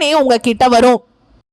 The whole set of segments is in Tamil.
உங்ககிட்ட வரும்.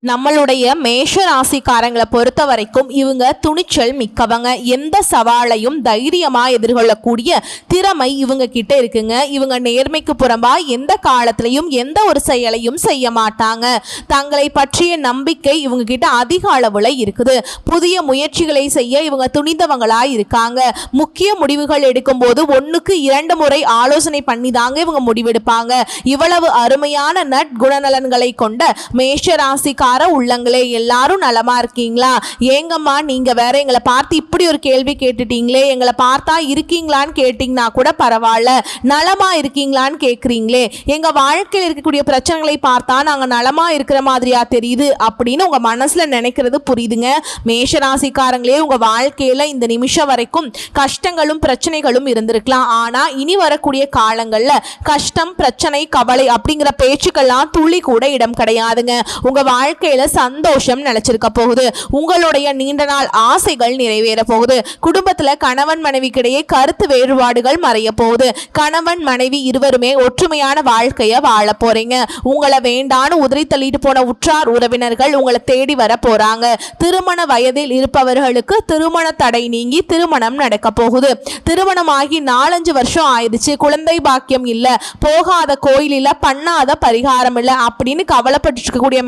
நம்மளுடைய மேஷ ராசிக்காரங்களை பொறுத்த வரைக்கும் இவங்க துணிச்சல் மிக்கவங்க. எந்த சவாலையும் தைரியமாக எதிர்கொள்ளக்கூடிய திறமை இவங்க கிட்ட இருக்குங்க. இவங்க நேர்மைக்கு புறம்பா எந்த காலத்திலையும் எந்த ஒரு செயலையும் செய்ய மாட்டாங்க. தங்களை பற்றிய நம்பிக்கை இவங்க கிட்ட அதிக அளவில் இருக்குது. புதிய முயற்சிகளை செய்ய இவங்க துணிந்தவங்களாக இருக்காங்க. முக்கிய முடிவுகள் எடுக்கும்போது ஒன்றுக்கு இரண்டு முறை ஆலோசனை பண்ணி தாங்க இவங்க முடிவெடுப்பாங்க. இவ்வளவு அருமையான நட் குணநலன்களை கொண்ட மேஷ ராசிக்கார உள்ளங்களே எல்லாரும் நலமா இருக்கீங்களா? ஏங்கம்மா நீங்க வேற எங்களை பார்த்து இப்படி ஒரு கேள்வி கேட்டுட்டீங்களே எங்களை பார்த்தா இருக்கீங்களான்னு கேட்டிங்கன்னா கூட பரவாயில்ல. நலமா இருக்கீங்களான்னு கேட்குறீங்களே எங்க வாழ்க்கையில் இருக்கக்கூடிய பிரச்சனைகளை பார்த்தா நாங்க நலமா இருக்கிற மாதிரியா தெரியுது அப்படின்னு உங்க மனசுல நினைக்கிறது புரியுதுங்க. மேஷராசிக்காரங்களே உங்க வாழ்க்கையில இந்த நிமிஷம் வரைக்கும் கஷ்டங்களும் பிரச்சனைகளும் இருந்திருக்கலாம். ஆனா இனி வரக்கூடிய காலங்கள்ல கஷ்டம் பிரச்சனை கவலை அப்படிங்கிற பேச்சுக்கெல்லாம் துளி கூட இடம் கிடையாதுங்க. உங்க வாழ்க்கையில சந்தோஷம் நிலைச்சிருக்க போகுது. உங்களுடைய நீண்ட நாள் ஆசைகள் நிறைவேற போகுது. குடும்பத்துல கணவன் மனைவிக்கிடையே கருத்து வேறுபாடுகள் மறைய போகுது. கணவன் மனைவி இருவருமே ஒற்றுமையான வாழ்க்கைய வாழ போறீங்க. உங்களை வேண்டான்னு உதிரி தள்ளிட்டு போன உற்றார் உறவினர்கள் உங்களை தேடி வர போறாங்க. திருமண வயதில் இருப்பவர்களுக்கு திருமண தடை நீங்கி திருமணம் நடக்க போகுது. திருமணம் ஆகி நாலஞ்சு வருஷம் ஆயிடுச்சு. குழந்தை பாக்கியம் இல்ல. போகாத கோயில் இல்ல பண்ணாத பரிகாரம் இல்ல அப்படின்னு கவலைப்பட்டு இருக்கக்கூடிய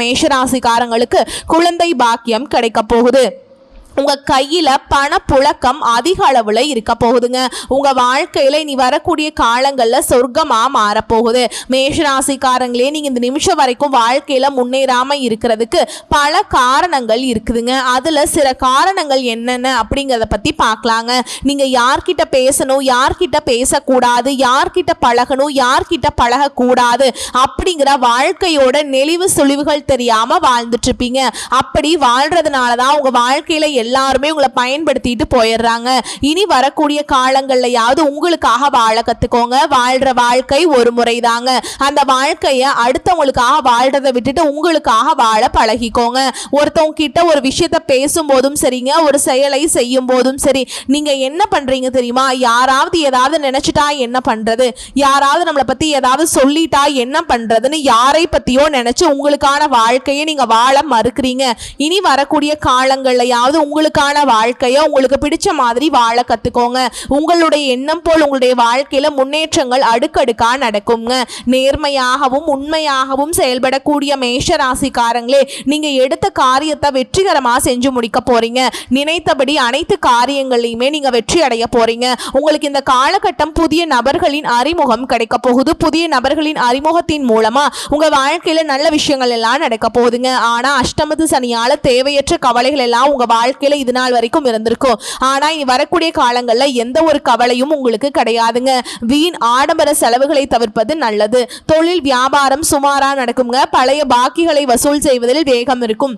மேஷராசிக்காரங்களுக்கு குழந்தை பாக்கியம் கிடைக்க போகுது. உங்க கையில பணப்புழக்கம் அதிக அளவுல இருக்க போகுதுங்க. உங்க வாழ்க்கையில இனி வரக்கூடிய காலங்கள்ல சொர்க்கமா மாறப்போகுது. மேஷராசிக்காரங்களே நீங்க இந்த நிமிஷம் வரைக்கும் வாழ்க்கையில முன்னேறாம இருக்கிறதுக்கு பல காரணங்கள் இருக்குதுங்க. அதுல சில காரணங்கள் என்னென்ன அப்படிங்கிறத பத்தி பார்க்கலாங்க நீங்க யார்கிட்ட பேசணும் யார்கிட்ட பேசக்கூடாது யார்கிட்ட பழகணும் யார்கிட்ட பழகக்கூடாது அப்படிங்கிற வாழ்க்கையோட நெளிவு சுழிவுகள் தெரியாம வாழ்ந்துட்டு இருப்பீங்க. அப்படி வாழ்றதுனால தான் உங்க வாழ்க்கையில எல்லாருமே உங்களை பயன்படுத்திட்டு போயிடுறாங்க. இனி வரக்கூடிய காலங்கள்லையாவது உங்களுக்காக வாழ கத்துக்கோங்க. வாழ்ற வாழ்க்கை ஒரு முறை தாங்க அந்த வாழ்க்கைய அடுத்தவங்களுக்காக வாழ்றதை விட்டுட்டு உங்களுக்காக வாழ பழகிக்கோங்க. ஒருத்தவங்க கிட்ட ஒரு விஷயத்த பேசும்போதும் சரிங்க ஒரு செயலை செய்யும் போதும் சரி. நீங்க என்ன பண்றீங்க தெரியுமா? யாராவது ஏதாவது நினைச்சிட்டா என்ன பண்றது? யாராவது நம்மளை பத்தி ஏதாவது சொல்லிட்டா என்ன பண்றதுன்னு யாரை பத்தியோ நினைச்சு உங்களுக்கான வாழ்க்கையை நீங்க வாழ மறுக்கிறீங்க. இனி வரக்கூடிய காலங்கள்லையாவது உங்களுக்கான வாழ்க்கையை உங்களுக்கு பிடிச்ச மாதிரி வாழ கத்துக்கோங்க. உங்களுடைய எண்ணம் போல் உங்களுடைய வாழ்க்கையில முன்னேற்றங்கள் அடுக்கடுக்கா நடக்குங்க நேர்மையாகவும் உண்மையாகவும் செயல்படக்கூடிய மேஷ ராசிக்காரங்களே நீங்க எடுத்த காரியத்தை வெற்றிகரமா செஞ்சு முடிக்க போறீங்க. நினைத்தபடி அனைத்து காரியங்களையுமே நீங்க வெற்றி அடைய போறீங்க. உங்களுக்கு இந்த காலகட்டம் புதிய நபர்களின் அறிமுகம் கிடைக்க போகுது. புதிய நபர்களின் அறிமுகத்தின் மூலமா உங்க வாழ்க்கையில நல்ல விஷயங்கள் எல்லாம் நடக்க போகுதுங்க. ஆனா அஷ்டமத்து சனியால தேவையற்ற கவலைகள் எல்லாம் உங்க வாழ்க்கையில இது நாள் வரைக்கும் இருந்திருக்கும். ஆனா இனி வரக்கூடிய காலங்கள்ல எந்த ஒரு கவலையும் உங்களுக்கு கிடையாதுங்க. வீண் ஆடம்பர செலவுகளை தவிர்ப்பது நல்லது. தொழில் வியாபாரம் சுமாரா நடக்குங்க. பழைய பாக்கிகளை வசூல் செய்வதில் வேகம் இருக்கும்.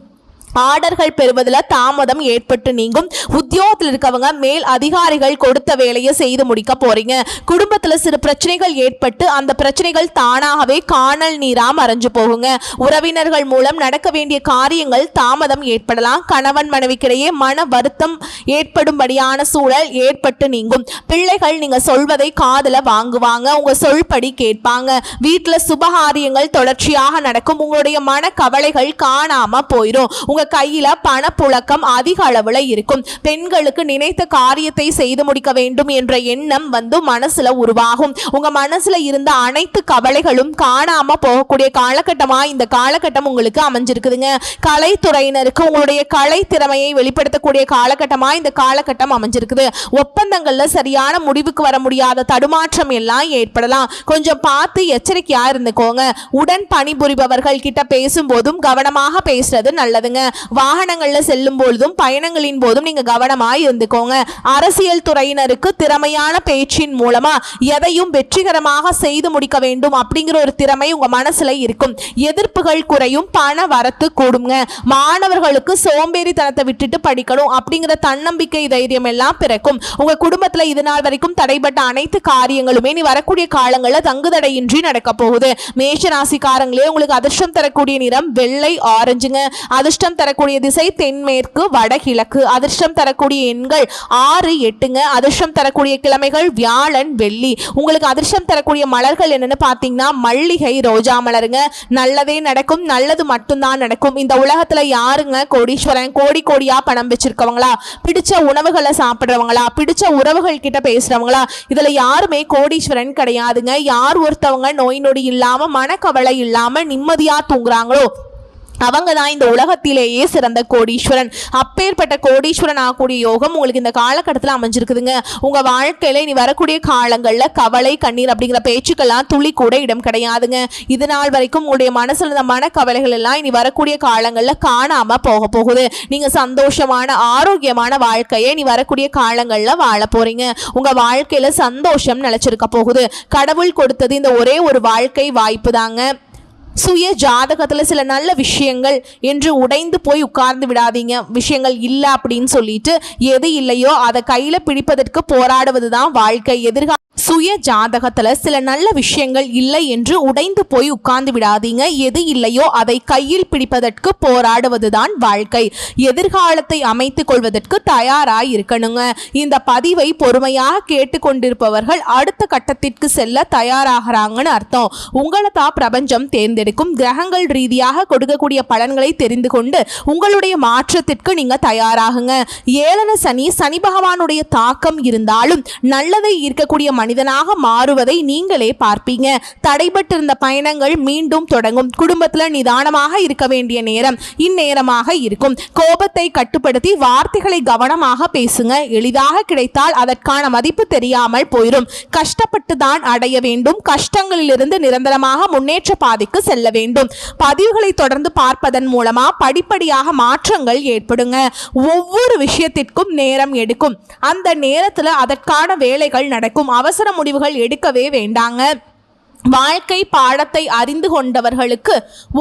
ஆர்டர்கள் பெறுவதில் தாமதம் ஏற்பட்டு நீங்கும். உத்தியோகத்தில் இருக்கவங்க மேல் அதிகாரிகள் கொடுத்த வேலையை செய்து முடிக்க போறீங்க. குடும்பத்தில் சிறு பிரச்சனைகள் ஏற்பட்டு அந்த பிரச்சனைகள் தானாகவே காணல் நீரா மறைஞ்சு போகுங்க. உறவினர்கள் மூலம் நடக்க வேண்டிய காரியங்கள் தாமதம் ஏற்படலாம். கணவன் மனைவிக்கிடையே மன வருத்தம் ஏற்படும்படியான சூழல் ஏற்பட்டு நீங்கும். பிள்ளைகள் நீங்க சொல்வதை காதல வாங்குவாங்க. உங்க சொல்படி கேட்பாங்க. வீட்டில் சுபகாரியங்கள் தொடர்ச்சியாக நடக்கும். உங்களுடைய மன கவலைகள் காணாம போயிடும் உங்க உங்க கையில பணப்புழக்கம் அதிக அளவுல இருக்கும். பெண்களுக்கு நினைத்த காரியத்தை செய்து முடிக்க வேண்டும் என்ற எண்ணம் வந்து மனசுல உருவாகும். உங்க மனசுல இருந்த அனைத்து கவலைகளும் காணாம போகக்கூடிய காலகட்டமா இந்த காலகட்டம் உங்களுக்கு அமைஞ்சிருக்குதுங்க. கலைத்துறையினருக்கு உங்களுடைய கலை திறமையை வெளிப்படுத்தக்கூடிய காலகட்டமா இந்த காலகட்டம் அமைஞ்சிருக்குது. ஒப்பந்தங்கள்ல சரியான முடிவுக்கு வர முடியாத தடுமாற்றம் எல்லாம் ஏற்படலாம். கொஞ்சம் பார்த்து எச்சரிக்கையா இருந்துக்கோங்க. உடன் பணிபுரிபவர்கள் கிட்ட பேசும்போதும் கவனமாக பேசுறது நல்லதுங்க. வாகனங்களில் செல்லும் பொழுதும் பயணங்களின் போதும் நீங்கள் கவனமாக இருந்துக்கோங்க. அரசியல் துறையினருக்கு திறமையான பேச்சின் மூலமாக எதையும் வெற்றிகரமாக செய்து முடிக்க வேண்டும் அப்படிங்கிற ஒரு திறமை உங்கள் மனசில் இருக்கும். எதிர்ப்புகள் குறையும் பண வரத்து கூடுங்க. மாணவர்களுக்கு சோம்பேறித்தனத்தை விட்டுட்டு படிக்கணும் அப்படிங்கிற தன்னம்பிக்கை தைரியம் எல்லாம் பிறக்கும். உங்க குடும்பத்துல இது நாள் வரைக்கும் தடைப்பட்ட அனைத்து காரியங்களுமே நீ வரக்கூடிய காலங்களில் தங்குதடையின்றி நடக்க போகுது. மேஷ ராசிக்காரங்களே உங்களுக்கு அதிர்ஷ்டம் தரக்கூடிய நிறம் வெள்ளை ஆரஞ்சுங்க. அதிர்ஷ்டம் தரக்கூடிய திசை தென்மேற்கு வடகிழக்கு. அதிர்ஷ்டம் தரக்கூடிய எண்கள் ஆறு எட்டுங்க. அதிர்ஷ்டம் தரக்கூடிய கிழமைகள் வியாழன் வெள்ளி. உங்களுக்கு அதிர்ஷ்டம் தரக்கூடிய மலர்கள் என்னன்னு பார்த்தீங்கன்னா மல்லிகை ரோஜா மலருங்க. நல்லதே நடக்கும் நல்லது மட்டும்தான் நடக்கும். இந்த உலகத்துல யாருங்க கோடீஸ்வரன்? கோடி கோடியா பணம் வச்சிருக்கவங்களா? பிடிச்ச உணவுகளை சாப்பிடுறவங்களா? பிடிச்ச உறவுகள் கிட்ட பேசுறவங்களா? இதுல யாருமே கோடீஸ்வரன் கிடையாதுங்க. யார் ஒருத்தவங்க நோய் நொடி இல்லாம மனக்கவலை இல்லாம நிம்மதியா தூங்குறாங்களோ அவங்க தான் இந்த உலகத்திலேயே சிறந்த கோடீஸ்வரன். அப்பேற்பட்ட கோடீஸ்வரன் ஆகக்கூடிய யோகம் உங்களுக்கு இந்த காலகட்டத்தில் அமைஞ்சிருக்குதுங்க. உங்கள் வாழ்க்கையில் இனி வரக்கூடிய காலங்களில் கவலை கண்ணீர் அப்படிங்கிற பேச்சுக்கெல்லாம் துளி கூட இடம் கிடையாதுங்க. இது நாள் வரைக்கும் உங்களுடைய மனசில் இந்த மனக்கவலைகள் எல்லாம் இனி வரக்கூடிய காலங்களில் காணாமல் போக போகுது. நீங்கள் சந்தோஷமான ஆரோக்கியமான வாழ்க்கையை இனி வரக்கூடிய காலங்களில் வாழ போகிறீங்க உங்கள் வாழ்க்கையில் சந்தோஷம் நிலச்சிருக்க போகுது. கடவுள் கொடுத்தது இந்த ஒரே ஒரு வாழ்க்கை வாய்ப்பு தாங்க சுய ஜாதகத்துல சில நல்ல விஷயங்கள் என்று உடைந்து போய் உட்கார்ந்து விடாதீங்க. விஷயங்கள் இல்லை அப்படின்னு சொல்லிட்டு எது இல்லையோ அதை கையில பிடிப்பதற்கு போராடுவது தான் வாழ்க்கை. எதிர்கால சுய ஜாதகத்துல சில நல்ல விஷயங்கள் இல்லை என்று உடைந்து போய் உட்கார்ந்து விடாதீங்க. எது இல்லையோ அதை கையில் பிடிப்பதற்கு போராடுவது தான் வாழ்க்கை. எதிர்காலத்தை அமைத்துக் கொள்வதற்கு தயாராய் இருக்கணுங்க இந்த பதிவை பொறுமையாக கேட்டுக்கொண்டிருப்பவர்கள் அடுத்த கட்டத்திற்கு செல்ல தயாராகிறாங்கன்னு அர்த்தம். உங்களை தான் பிரபஞ்சம் தேர்ந்தெடுக்கும். கிரகங்கள் ரீதியாக கொடுக்கக்கூடிய பலன்களை தெரிந்து கொண்டு உங்களுடைய மாற்றத்திற்கு நீங்க தயாராகுங்க. ஏளன சனி சனி பகவானுடைய தாக்கம் இருந்தாலும் நல்லதை ஈர்க்கக்கூடிய மனிதனாக மாறுவதை நீங்களே பார்ப்பீங்க. தடைபட்டிருந்த பயணங்கள் மீண்டும் தொடங்கும். குடும்பத்தில் நிதானமாக இருக்க வேண்டிய நேரம் இந்நேரமாக இருக்கும். கோபத்தை கட்டுப்படுத்தி வார்த்தைகளை கவனமாக பேசுங்க. எளிதாக கிடைத்தால் அதற்கான மதிப்பு தெரியாமல் போயிடும் கஷ்டப்பட்டு தான் அடைய வேண்டும். கஷ்டங்களிலிருந்து நிரந்தரமாக முன்னேற்ற பாதைக்கு செல்ல வேண்டும். பதிவுகளை தொடர்ந்து பார்ப்பதன் மூலமா படிப்படியாக மாற்றங்கள் ஏற்படுங்க. ஒவ்வொரு விஷயத்திற்கும் நேரம் எடுக்கும். அந்த நேரத்துல அதற்கான வேலைகள் நடக்கும். அவசர முடிவுகள் எடுக்கவே வேண்டாங்க. வாழ்க்கை பாடத்தை அறிந்து கொண்டவர்களுக்கு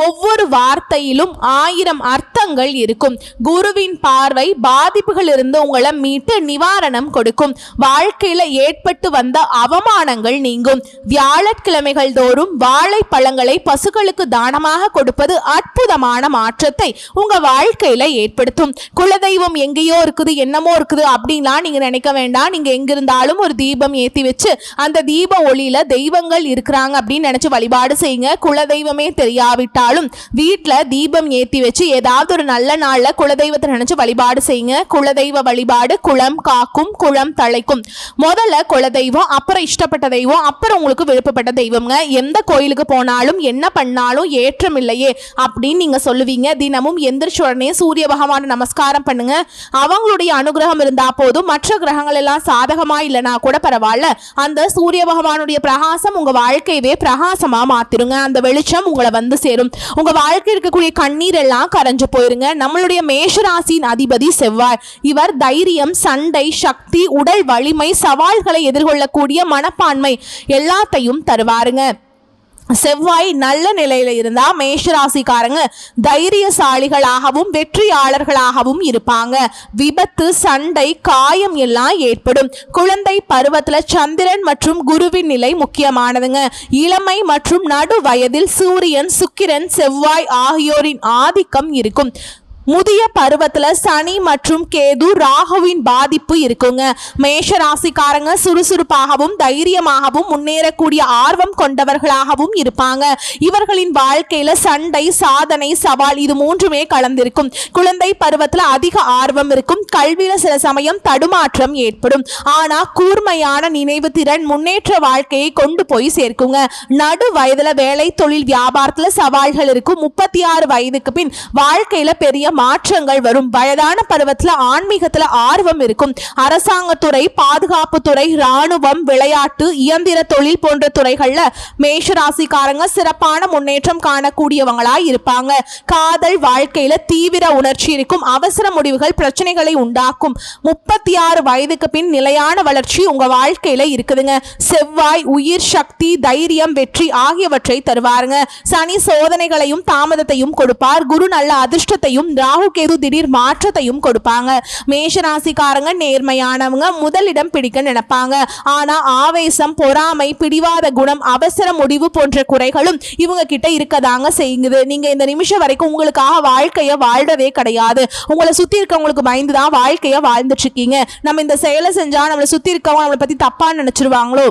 ஒவ்வொரு வார்த்தையிலும் ஆயிரம் அர்த்தங்கள் இருக்கும். குருவின் பார்வை பாதிப்புகளிலிருந்து உங்களை மீட்டு நிவாரணம் கொடுக்கும். வாழ்க்கையில ஏற்பட்டு வந்த அவமானங்கள் நீங்கும். வியாழக்கிழமைகள் தோறும் வாழைப்பழங்களை பசுக்களுக்கு தானமாக கொடுப்பது அற்புதமான மாற்றத்தை உங்க வாழ்க்கையில ஏற்படுத்தும். குலதெய்வம் எங்கேயோ இருக்குது என்னமோ இருக்குது அப்படின்லாம் நீங்க நினைக்க வேண்டாம். நீங்க எங்கிருந்தாலும் ஒரு தீபம் ஏத்தி வச்சு அந்த தீப ஒளியில தெய்வங்கள் இருக்கிறாங்க. அப்படின்னு நினைச்சு வழிபாடு செய்யுங்க. குலதெய்வமே தெரியாவிட்டாலும் வீட்டில் தீபம் ஏற்றி வச்சு ஏதாவது ஒரு நல்ல நாளில் குலதெய்வத்தை நினைச்சு வழிபாடு செய்யுங்க. குலதெய்வ வழிபாடு குளம் காக்கும் குளம் தழைக்கும். முதல்ல குலதெய்வம் அப்புறம் இஷ்டப்பட்ட தெய்வம் அப்புறம் உங்களுக்கு விருப்பப்பட்ட தெய்வம்ங்க. எந்த கோயிலுக்கு போனாலும் என்ன பண்ணாலும் ஏற்றம் இல்லையே அப்படின்னு நீங்க சொல்லுவீங்க. தினமும் எந்திரிச்ச உடனே சூரிய பகவான் நமஸ்காரம் பண்ணுங்க. அவங்களுடைய அனுகிரகம் இருந்தா போதும். மற்ற கிரகங்கள் எல்லாம் சாதகமா இல்லைனா கூட பரவாயில்ல. அந்த சூரிய பகவானுடைய பிரகாசம் உங்க வாழ்க்கையவே பிரகாசமா மாத்திருங்க. அந்த வெளிச்சம் உங்களை வந்து சேரும். உங்க வாழ்க்கை இருக்கக்கூடிய கண்ணீர் எல்லாம் கரைஞ்சு போயிருங்க. நம்மளுடைய மேஷராசியின் அதிபதி செவ்வாய். இவர் தைரியம் சண்டை சக்தி உடல் வலிமை சவால்களை எதிர்கொள்ளக்கூடிய மனப்பான்மை எல்லாத்தையும் தருவாருங்க. செவ்வாய் நல்ல நிலையில இருந்தா மேஷராசிக்காரங்க தைரியசாலிகளாகவும் வெற்றியாளர்களாகவும் இருப்பாங்க. விபத்து சண்டை காயம் எல்லாம் ஏற்படும். குழந்தை பருவத்துல சந்திரன் மற்றும் குருவின் நிலை முக்கியமானதுங்க. இளமை மற்றும் நடு வயதில் சூரியன் சுக்கிரன் செவ்வாய் ஆகியோரின் ஆதிக்கம் இருக்கும். முதிய பருவத்துல சனி மற்றும் கேது ராகுவின் பாதிப்பு இருக்குங்க. மேஷ ராசிக்காரங்க சுறுசுறுப்பாகவும் தைரியமாகவும் முன்னேறக்கூடிய ஆர்வம் கொண்டவர்களாகவும் இருப்பாங்க. இவர்களின் வாழ்க்கையில சண்டை சாதனை சவால் இது மூன்றுமே கலந்திருக்கும். குழந்தை பருவத்துல அதிக ஆர்வம் இருக்கும். கல்வியில சில சமயம் தடுமாற்றம் ஏற்படும். ஆனா கூர்மையான நினைவு திறன் முன்னேற்ற வாழ்க்கையை கொண்டு போய் சேர்க்குங்க. நடு வயதுல வேலை தொழில் வியாபாரத்துல சவால்கள் இருக்கும். முப்பத்தி ஆறு வயதுக்கு பின் வாழ்க்கையில பெரிய மாற்றங்கள் வரும். வயதான பருவத்துல ஆன்மீகத்துல ஆர்வம் இருக்கும். அரசாங்கத்துறை பாதுகாப்புத்துறை ராணுவம் விளையாட்டு இயந்திர தொழில் போன்ற துறைகள்ல மேஷராசிக்காரங்க சிறப்பான முன்னேற்றம் காணக்கூடியவங்களா இருப்பாங்க. காதல் வாழ்க்கையில தீவிர உணர்ச்சி இருக்கும். அவசர முடிவுகள் பிரச்சனைகளை உண்டாக்கும். முப்பத்தி ஆறு வயதுக்கு பின் நிலையான வளர்ச்சி உங்க வாழ்க்கையில இருக்குதுங்க. செவ்வாய் உயிர் சக்தி தைரியம் வெற்றி ஆகியவற்றை தருவாருங்க. சனி சோதனைகளையும் தாமதத்தையும் கொடுப்பார். குரு நல்ல அதிர்ஷ்டத்தையும் ராகு கேது திடீர் மாற்றத்தையும் கொடுப்பாங்க. மேஷராசிக்காரங்க நேர்மையானவங்க முதலிடம் பிடிக்க நினைப்பாங்க. ஆனா ஆவேசம் பொறாமை பிடிவாத குணம் அவசர முடிவு போன்ற குறைகளும் இவங்க கிட்ட இருக்கதாங்க செய்யுது நீங்க இந்த நிமிஷம் வரைக்கும் உங்களுக்காக வாழ்க்கைய வாழ்றதே கிடையாது. உங்களை சுத்தி இருக்கவங்களுக்கு பயந்து தான் வாழ்க்கைய வாழ்ந்துட்டு இருக்கீங்க. நம்ம இந்த செயலை செஞ்சா நம்மளை சுத்தி இருக்கவங்க நம்மளை பத்தி தப்பா நினைச்சிருவாங்களோ?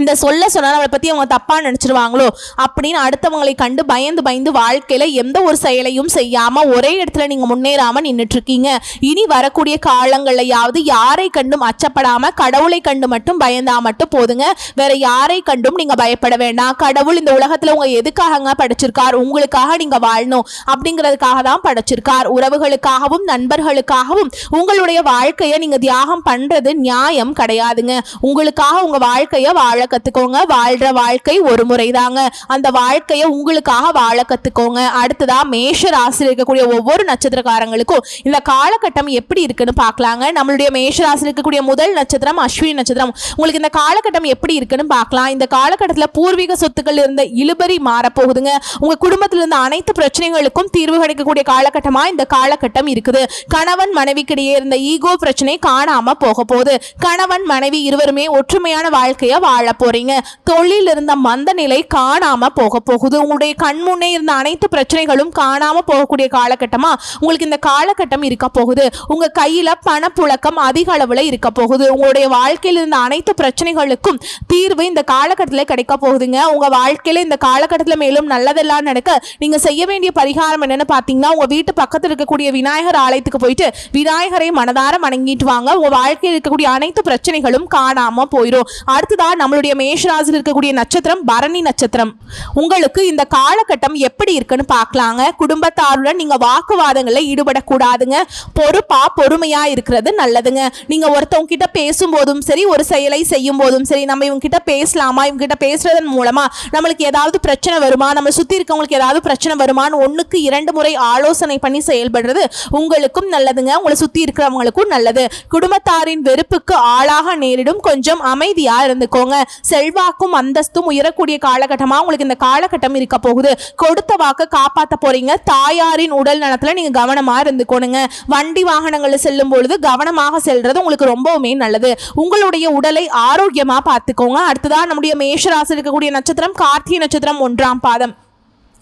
இந்த சொல்ல சொன்னால் நம்மளை பற்றி அவங்க தப்பாக நினச்சிருவாங்களோ அப்படின்னு அடுத்தவங்களை கண்டு பயந்து பயந்து வாழ்க்கையில் எந்த ஒரு செயலையும் செய்யாமல் ஒரே இடத்துல நீங்கள் முன்னேறாமல் நின்றுட்டு இருக்கீங்க இனி வரக்கூடிய காலங்கள்லயாவது யாரை கண்டும் அச்சப்படாமல் கடவுளை கண்டு மட்டும் பயந்தா மட்டும் போதுங்க. வேற யாரை கண்டும் நீங்கள் பயப்பட வேண்டாம். கடவுள் இந்த உலகத்தில் உங்கள் எதுக்காகங்க படைச்சிருக்கார்? உங்களுக்காக நீங்கள் வாழணும் அப்படிங்கிறதுக்காக தான் படைச்சிருக்கார். உறவுகளுக்காகவும் நண்பர்களுக்காகவும் உங்களுடைய வாழ்க்கையை நீங்கள் தியாகம் பண்ணுறது நியாயம் கிடையாதுங்க. உங்களுக்காக உங்கள் வாழ்க்கையை வாழ கத்துக்கோங்க. வாழ்ற வாழ்க்கை ஒரு முறைதாங்க. அந்த வாழ்க்கையை உங்களுக்காக வாழ கத்துக்கோங்க. அடுத்ததா மேஷ ராசியில் இருக்கக்கூடிய ஒவ்வொரு நட்சத்திரக்காரங்களுக்கும் இந்த காலகட்டம் எப்படி இருக்குன்னு பார்க்கலாங்க. நம்மளுடைய மேஷ ராசியில் இருக்கக்கூடிய முதல் நட்சத்திரம் அஸ்வினி நட்சத்திரம். உங்களுக்கு இந்த காலகட்டம் எப்படி இருக்குன்னு பார்க்கலாம். இந்த காலகட்டத்தில் பூர்வீக சொத்துக்கள் இருந்த இழுபறி மாறப்போகுதுங்க. உங்கள் குடும்பத்தில் இருந்த அனைத்து பிரச்சனைகளுக்கும் தீர்வு கிடைக்கக்கூடிய காலகட்டமாக இந்த காலகட்டம் இருக்குது. கணவன் மனைவிக்கிடையே இருந்த ஈகோ பிரச்சனை காணாமல் போக போகுது. கணவன் மனைவி இருவருமே ஒற்றுமையான வாழ்க்கையை வாழ போறீங்க. தொழில் இருந்த மந்த நிலை காணாம போக போகுது. உங்களுடைய கண் முன்னே இருந்த அனைத்து பிரச்சனைகளும் காணாம போகக்கூடிய காலகட்டமா? உங்களுக்கு இந்த காலகட்டம் இருக்க போகுது. உங்க கையில பணப்புழக்கம் அதிக அளவுல இருக்க போகுது. உங்களுடைய வாழ்க்கையில் இருந்த அனைத்து பிரச்சனைகளுக்கும் தீர்வு இந்த காலகட்டத்தில் கிடைக்க போகுதுங்க. உங்க வாழ்க்கையில இந்த காலகட்டத்தில் மேலும் நல்லதெல்லாம் நடக்க நீங்க செய்ய வேண்டிய பரிகாரம் என்னன்னு பாத்தீங்கன்னா உங்க வீட்டு பக்கத்தில் இருக்கக்கூடிய விநாயகர் ஆலயத்துக்கு போயிட்டு விநாயகரை மனதார வணங்கிட்டு வாங்க. உங்க வாழ்க்கையில் இருக்கக்கூடிய அனைத்து பிரச்சனைகளும் காணாம போயிடும் அடுத்ததா நம்மளுடைய மேஷராசியில் இருக்கக்கூடிய நட்சத்திரம் பரணி நட்சத்திரம். உங்களுக்கு இந்த காலகட்டம் எப்படி இருக்குன்னு பார்க்கலாங்க. குடும்பத்தாருடன் நீங்கள் வாக்குவாதங்களில் ஈடுபடக்கூடாதுங்க. பொறுப்பாக பொறுமையாக இருக்கிறது நல்லதுங்க. நீங்கள் ஒருத்தவங்க கிட்ட பேசும்போதும் சரி ஒரு செயலை செய்யும் போதும் சரி நம்ம இவங்க கிட்ட பேசலாமா? இவங்க கிட்ட பேசுறதன் மூலமா நம்மளுக்கு ஏதாவது பிரச்சனை வருமா? நம்ம சுற்றி இருக்கவங்களுக்கு ஏதாவது பிரச்சனை வருமான்னு ஒன்றுக்கு இரண்டு முறை ஆலோசனை பண்ணி செயல்படுறது உங்களுக்கும் நல்லதுங்க. உங்களை சுற்றி இருக்கிறவங்களுக்கும் நல்லது. குடும்பத்தாரின் வெறுப்புக்கு ஆளாக நேரிடும். கொஞ்சம் அமைதியாக இருந்துக்கோங்க. செல்வாக்கும் அந்தஸ்தும் உயரக்கூடிய காலகட்டமாக உங்களுக்கு இந்த காலகட்டம் இருக்க போகுது. கொடுத்த வாக்க காப்பாற்ற போறீங்க. தாயாரின் உடல் நலத்தில் நீங்கள் கவனமாக இருந்துக்கோணுங்க. வண்டி வாகனங்களில் செல்லும் பொழுது கவனமாக செல்றது உங்களுக்கு ரொம்பவுமே நல்லது. உங்களுடைய உடலை ஆரோக்கியமாக பார்த்துக்கோங்க. அடுத்ததான் நம்முடைய மேஷராசி இருக்கக்கூடிய நட்சத்திரம் கார்த்திகை நட்சத்திரம் ஒன்றாம் பாதம்.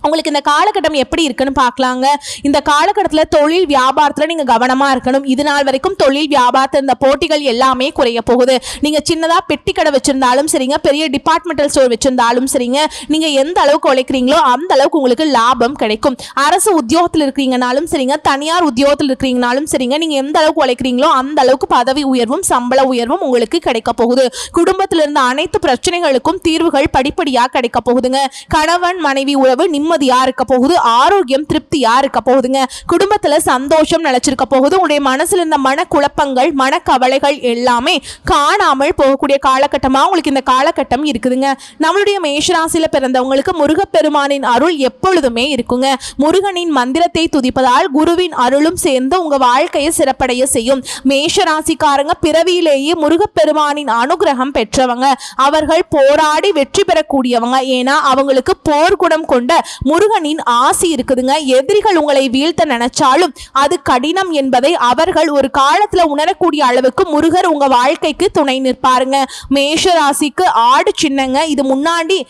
உங்களுக்கு இந்த காலகட்டம் எப்படி இருக்குன்னு பார்க்கலாங்க. இந்த காலகட்டத்தில் தொழில் வியாபாரத்தில் நீங்கள் கவனமாக இருக்கணும். இது நாள் வரைக்கும் தொழில் வியாபாரத்தில் இந்த போட்டிகள் எல்லாமே குறைய போகுது. நீங்கள் சின்னதாக பெட்டி கடை வச்சுருந்தாலும் சரிங்க பெரிய டிபார்ட்மெண்டல் ஸ்டோர் வச்சுருந்தாலும் சரிங்க நீங்கள் எந்த அளவுக்கு உழைக்கிறீங்களோ அந்த அளவுக்கு உங்களுக்கு லாபம் கிடைக்கும். அரசு உத்தியோகத்தில் இருக்கிறீங்கனாலும் சரிங்க தனியார் உத்தியோகத்தில் இருக்கிறீங்கனாலும் சரிங்க நீங்கள் எந்த அளவுக்கு உழைக்கிறீங்களோ அந்த அளவுக்கு பதவி உயர்வும் சம்பள உயர்வும் உங்களுக்கு கிடைக்க போகுது. குடும்பத்தில் இருந்த அனைத்து பிரச்சனைகளுக்கும் தீர்வுகள் படிப்படியாக கிடைக்க போகுதுங்க. கணவன் மனைவி உறவு நிம்மதி இருக்க போகுது? ஆரோக்கியம் திருப்தி யாருக்க போகுதுங்க? குடும்பத்தில் சந்தோஷம் நிலைச்சிருக்க போகுது. உங்களுடைய மனசில் இருந்த மனக்குழப்பங்கள் மனக்கவலைகள் எல்லாமே காணாமல் போகக்கூடிய காலகட்டமாக உங்களுக்கு இந்த காலகட்டம் இருக்குதுங்க. நம்மளுடைய மேஷராசியில் பிறந்தவங்களுக்கு முருகப்பெருமானின் அருள் எப்பொழுதுமே இருக்குங்க. முருகனின் மந்திரத்தை துதிப்பதால் குருவின் அருளும் சேர்ந்து உங்கள் வாழ்க்கையை சிறப்படைய செய்யும். மேஷராசிக்காரங்க பிறவியிலேயே முருகப்பெருமானின் அனுகிரகம் பெற்றவங்க. அவர்கள் போராடி வெற்றி பெறக்கூடியவங்க. ஏன்னா அவங்களுக்கு போர்க்குணம் கொண்ட முருகனின் ஆசி இருக்குதுங்க. எதிரிகள் உங்களை வீழ்த்த நினைச்சாலும் அது கடினம் என்பதை அவர்கள் ஒரு காலத்துல உணரக்கூடிய அளவுக்கு முருகர் உங்க வாழ்க்கைக்கு துணை நிற்பாருங்க. மேஷ ராசிக்கு ஆடு சின்னங்க. இது முன்னாடி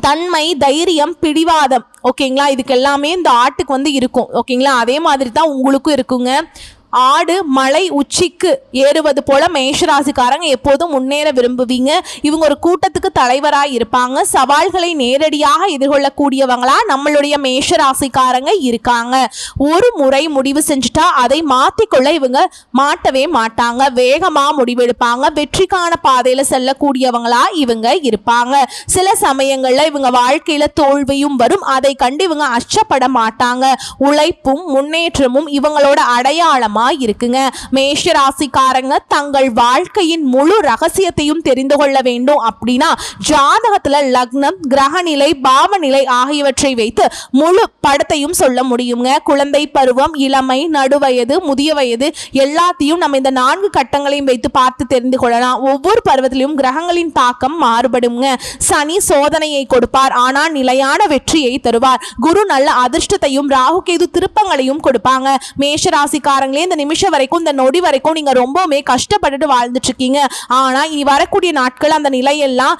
தன்மை தைரியம் பிடிவாதம். ஓகேங்களா? இதுக்கு எல்லாமே இந்த ஆட்டுக்கு வந்து இருக்கும். ஓகேங்களா? அதே மாதிரி தான் உங்களுக்கும் இருக்குங்க. ஆடு மலை உச்சிக்கு ஏறுவது போல மேஷராசிக்காரங்க எப்போதும் முன்னேற விரும்புவீங்க. இவங்க ஒரு கூட்டத்துக்கு தலைவராக இருப்பாங்க. சவால்களை நேரடியாக எதிர்கொள்ளக்கூடியவங்களா நம்மளுடைய மேஷராசிக்காரங்க இருக்காங்க. ஒரு முறை முடிவு செஞ்சுட்டா அதை மாற்றிக்கொள்ள இவங்க மாட்டவே மாட்டாங்க. வேகமாக முடிவெடுப்பாங்க. வெற்றிக்கான பாதையில் செல்லக்கூடியவங்களா இவங்க இருப்பாங்க. சில சமயங்களில் இவங்க வாழ்க்கையில் தோல்வியும் வரும். அதை கண்டு இவங்க அச்சப்பட மாட்டாங்க. உழைப்பும் முன்னேற்றமும் இவங்களோட அடையாளம் இருக்குங்க மேஷ ராசிக்காரங்க தங்கள் வாழ்க்கையின் முழு ரகசியத்தையும் தெரிந்து கொள்ள வேண்டும் அப்படின்னா ஜாதகத்துல லக்னம் கிரகநிலை பாவநிலை ஆகியவற்றை வைத்து முழு படத்தையும் சொல்ல முடியுங்க. குழந்தை பருவம் இளமை நடுவயது முதிய வயது எல்லாத்தையும் நம்ம இந்த நான்கு கட்டங்களையும் வைத்து பார்த்து தெரிந்து கொள்ளலாம். ஒவ்வொரு பருவத்திலையும் கிரகங்களின் தாக்கம் மாறுபடுங்க. சனி சோதனையை கொடுப்பார். ஆனால் நிலையான வெற்றியை தருவார். குரு நல்ல அதிர்ஷ்டத்தையும் ராகு கேது திருப்பங்களையும் கொடுப்பாங்க. மேஷ ராசிக்காரங்களே இந்த நிமிஷம் வரைக்கும் இந்த நொடி வரைக்கும் நீங்க ரொம்பவுமே கஷ்டப்பட்டுட்டு வாழ்ந்துட்டு இருக்கீங்க ஆனா இனி வரக்கூடிய நாட்கள் அந்த நிலையெல்லாம்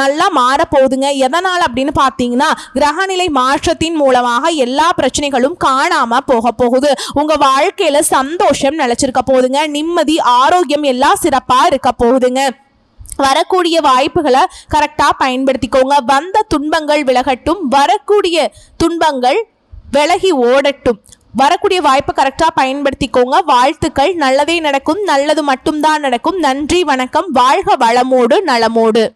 நல்லா மாற போகுதுங்க எதனால் அப்படின்னு பார்த்தீங்கன்னா கிரகநிலை மாற்றத்தின் மூலமாக எல்லா பிரச்சனைகளும் காணாம போக போகுது. உங்க வாழ்க்கையில சந்தோஷம் நிலச்சிருக்க போகுதுங்க. நிம்மதி ஆரோக்கியம் எல்லாம் சிறப்பா இருக்க போகுதுங்க. வரக்கூடிய வாய்ப்புகளை கரெக்டாக பயன்படுத்திக்கோங்க. வந்த துன்பங்கள் விலகட்டும். வரக்கூடிய துன்பங்கள் விலகி ஓடட்டும். வரக்கூடிய வாய்ப்பை கரெக்டாக பயன்படுத்திக்கோங்க. வாழ்த்துக்கள். நல்லதே நடக்கும். நல்லது மட்டும்தான் நடக்கும். நன்றி வணக்கம். வாழ்க வளமோடு நலமோடு.